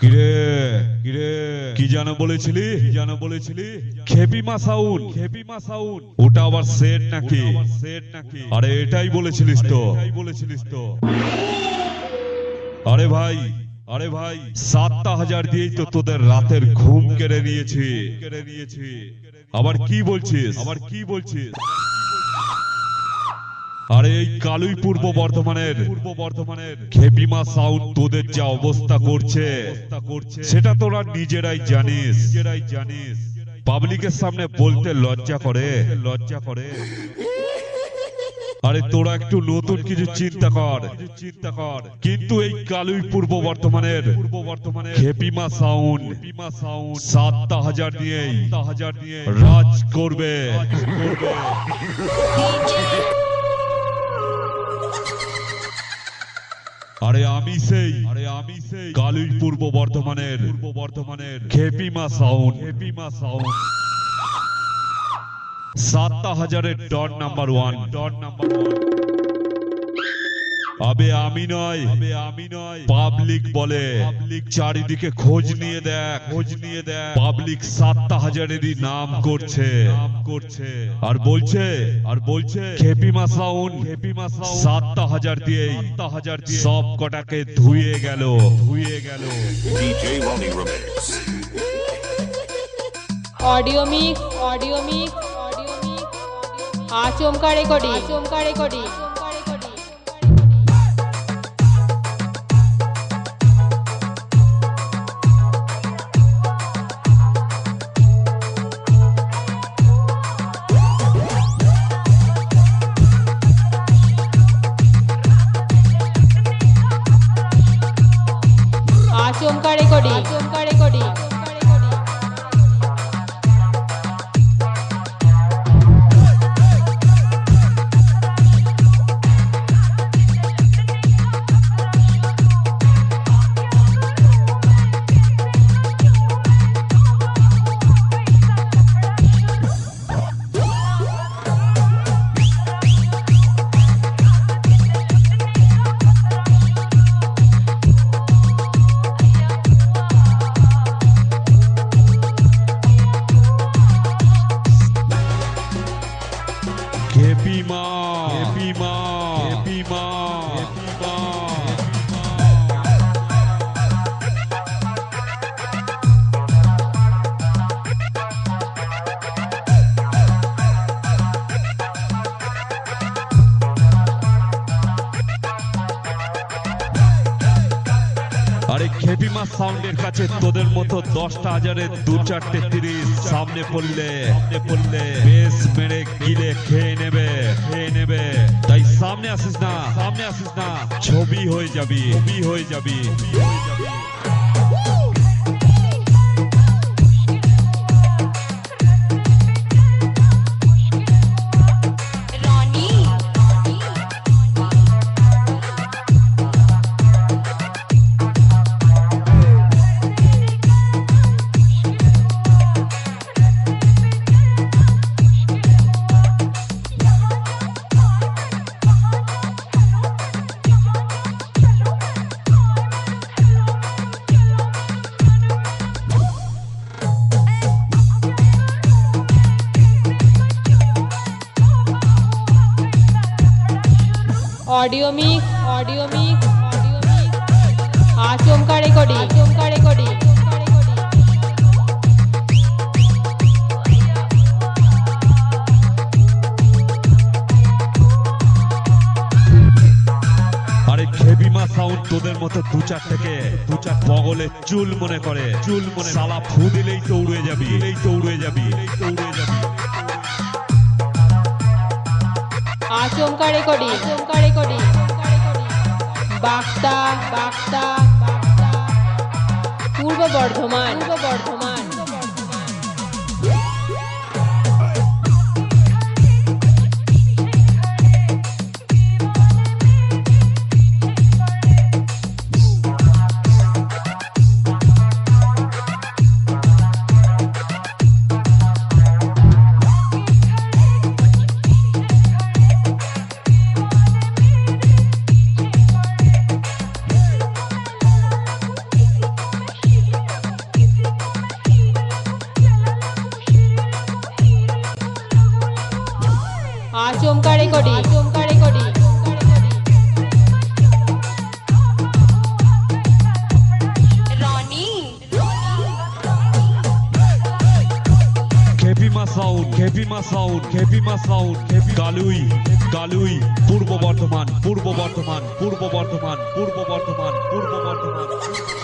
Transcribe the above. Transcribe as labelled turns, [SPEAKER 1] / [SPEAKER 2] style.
[SPEAKER 1] কিরে? কিরে? কি বলেছিলি? বলেছিলি? খেপি মাসাউন। খেপি মাসাউন। ওটা আবার সেট নাকি? সেট নাকি? আরে এটাই বলেছিলিস তো। এটাই বলেছিলিস তো। আরে ভাই আরে ভাই সাতটা হাজার দিয়েই তো তোদের রাতের ঘুম কেড়ে নিয়েছি। কেড়ে নিয়েছি। আবার কি বলছিস? আবার কি বলছিস? আরে, এই কালুই পূর্ব বর্ধমানের পূর্ব বর্ধমানের খেপিমা সাউন্ড তোদের যা অবস্থা করছে, সেটা তোরা নিজেরাই জানিস। নিজেরাই জানিস পাবলিকের সামনে বলতে লজ্জা করে। লজ্জা করে আরে, তোরা একটু নতুন কিছু চিন্তা কর। চিন্তা কর কিন্তু এই কালুই পূর্ব বর্ধমানের পূর্ব বর্ধমানের খেপিমা সাউন্ড খেপিমা সাউন্ড সাতটা হাজার দিয়েই হাজার নিয়ে রাজ করবে। করবে আরে আমি সেই আরে আমি সেই কালুই পূর্ব বর্ধমানের পূর্ব বর্ধমানের খেপিমা সাউন্ড। খেপিমা সাউন্ড। সাতটা হাজারের dot number one. Dot number one. আবে আমি নয় আবে আমি নয়। পাবলিক বলে পাবলিক চারিদিকে খোঁজ নিয়ে দেখ। খোঁজ নিয়ে দেখ। পাবলিক সাতটা হাজারেরই নাম করছে। নাম করছে। আর বলছে আর বলছে খেপিমা সাউন্ড খেপিমা সাউন্ড সাতটা হাজার দিয়েই সাতটা হাজার দিয়ে সব কটাকে ধুয়ে গেল। ধুয়ে গেল।
[SPEAKER 2] Ronnie Remix.
[SPEAKER 3] Audio mix audio mix audio mix আচমকা রেকর্ডিং। আচমকা রেকর্ডিং।
[SPEAKER 1] খেপিমা খেপিমা সাউন্ডের কাছে তোদের মতো দশটা হাজারে দু চারটে তিরিশ সামনে পড়লে সামনে পড়লে বেশ মেরে গিলে খেয়ে নেবে খেয়ে নেবে। তাই সামনে আসিস না, সামনে আসিস না। ছবি হয়ে যাবি, ছবি হয়ে যাবি হয়ে যাবি।
[SPEAKER 3] Audio mix audio mix audio mix আচমকা রেকর্ডিং আচমকা রেকর্ডিং
[SPEAKER 1] সাউন্ড তোদের মতো দু থেকে, দু চার বগলে চুল মনে করে, চুল মনে সালা ফু দিলেই তো উড়ে যাবি, দিলেই তো উড়ে যাবি।
[SPEAKER 3] রেকর্ডিং রেকর্ডিং বাক্তা বাক্তা পূর্ব বর্ধমান পূর্ব বর্ধমান। রেকর্ডিং।
[SPEAKER 1] পূর্ব বর্ধমান পূর্ব বর্ধমান পূর্ব বর্ধমান পূর্ব বর্ধমান পূর্ব বর্ধমান।